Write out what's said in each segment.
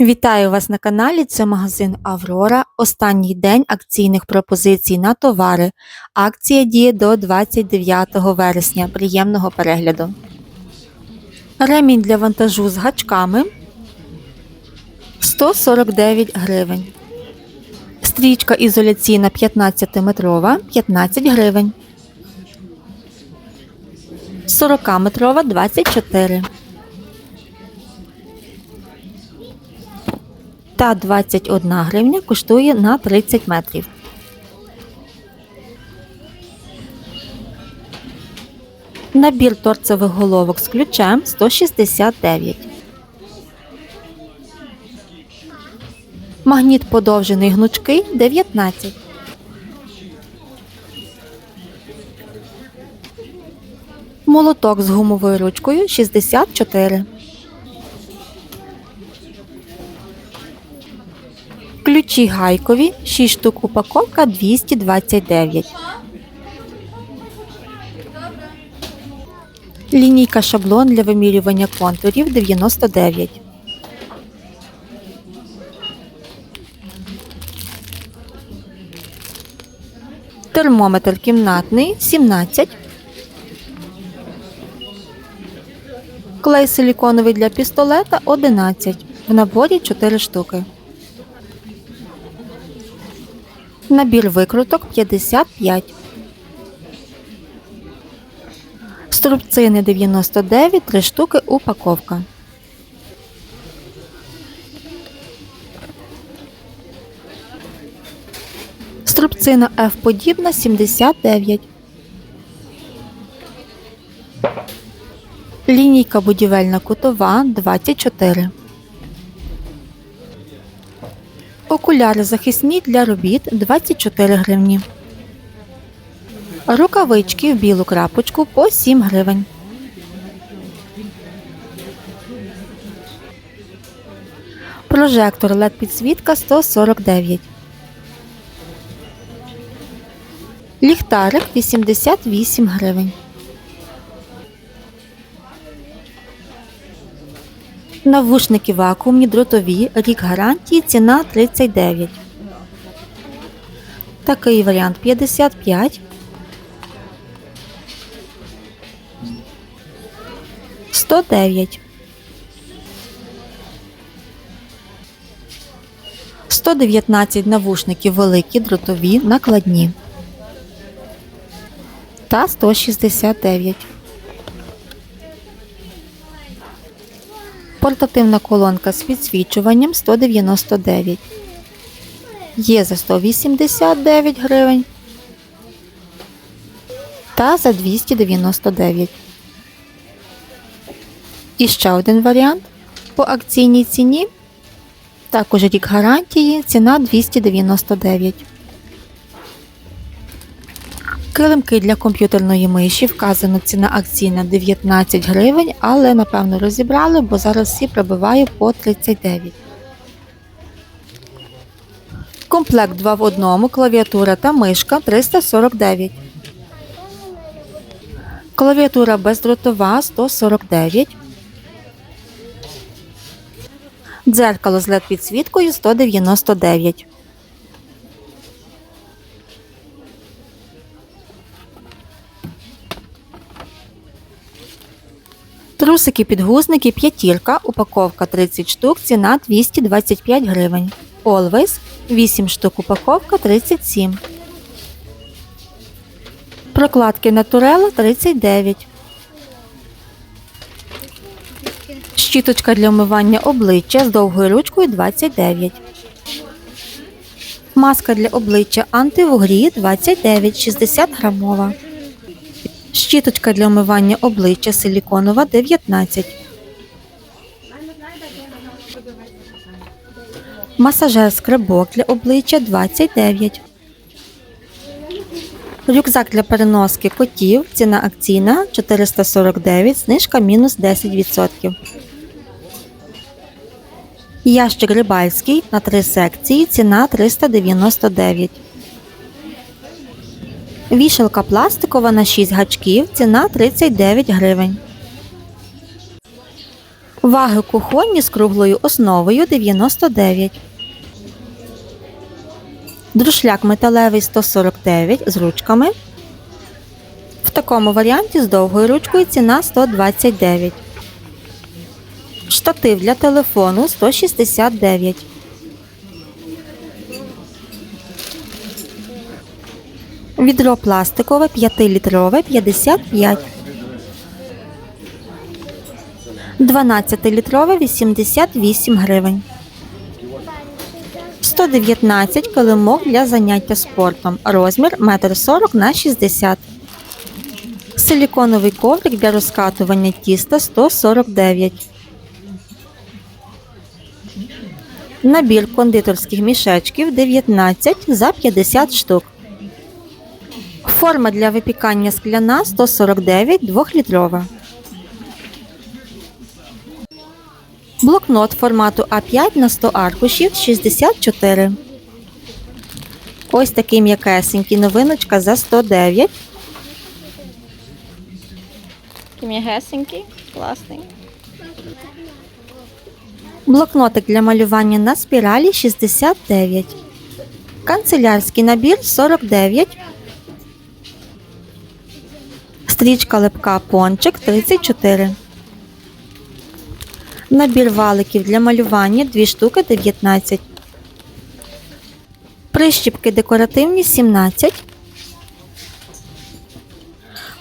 Вітаю вас на каналі. Це магазин Аврора. Останній день акційних пропозицій на товари. Акція діє до 29 вересня. Приємного перегляду. Ремінь для вантажу з гачками 149 гривень. Стрічка ізоляційна 15-метрова 15 гривень. 40-метрова 24 та 21 гривня коштує на 30 метрів. Набір торцевих головок з ключем 169. Магніт подовжений гнучкий 19. Молоток з гумовою ручкою 64. Ключі гайкові 6 штук упаковка 229. Лінійка шаблон для вимірювання контурів 99. Термометр кімнатний 17. Клей силіконовий для пістолета 11. В наборі 4 штуки. Набір викруток 55. Струбцини 99, 3 штуки упаковка. Струбцина F подібна 79. Лінійка будівельна кутова 24. Окуляри захисні для робіт 24 гривні. Рукавички в білу крапочку по 7 гривень. Прожектор LED підсвітка 149. Ліхтарик 88 гривень. Навушники вакуумні дротові, рік гарантії, ціна 39. Такий варіант 55. 109. 119 навушників великі, дротові, накладні. Та 169. Портативна колонка з підсвічуванням 199. Є за 189 гривень та за 299. І ще один варіант по акційній ціні. Також рік гарантії, ціна 299. Килимки для комп'ютерної миші вказано ціна акційна 19 гривень, але напевно розібрали, бо зараз всі пробиває по 39. Комплект 2 в одному, клавіатура та мишка 349. Клавіатура бездротова 149. Дзеркало з LED підсвіткою 199. Трусики підгузники п'ятірка, упаковка 30 штук, ціна 225 гривень. Always 8 штук, упаковка 37. Прокладки Naturella 39. Щіточка для вмивання обличчя з довгою ручкою 29. Маска для обличчя антивугрі 29, 60 грамова. Щіточка для вмивання обличчя силіконова 19. Масажер скребок для обличчя 29. Рюкзак для переноски котів. Ціна акційна 449, знижка мінус 10%. Ящик рибальський на 3 секції. Ціна 399. Вішалка пластикова на 6 гачків. Ціна 39 гривень. Ваги кухонні з круглою основою 99. Друшляк металевий 149 з ручками. В такому варіанті з довгою ручкою ціна 129. Штатив для телефону 169. Відро пластикове 5-літрове 55. 12-літрове 88 гривень. 119 килимок для заняття спортом. Розмір 1,40 на 60 Силіконовий коврик для розкатування тіста 149 Набір кондитерських мішечків 19 за 50 штук. Форма для випікання скляна 149 2-літрова. Блокнот формату А5 на 100 аркушів 64. Ось такий м'якесенький новиночка за 109. Такий м'ягесенький, класний. Блокнотик для малювання на спіралі 69. Канцелярський набір 49. Стрічка липка пончик 34. Набір валиків для малювання 2 штуки 19. Прищіпки декоративні 17.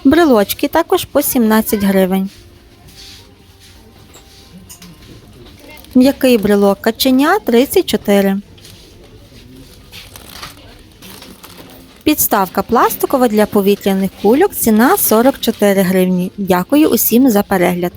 Брелочки також по 17 гривень. М'який брелок каченя 34. Підставка пластикова для повітряних кульок. Ціна 44 гривні. Дякую усім за перегляд.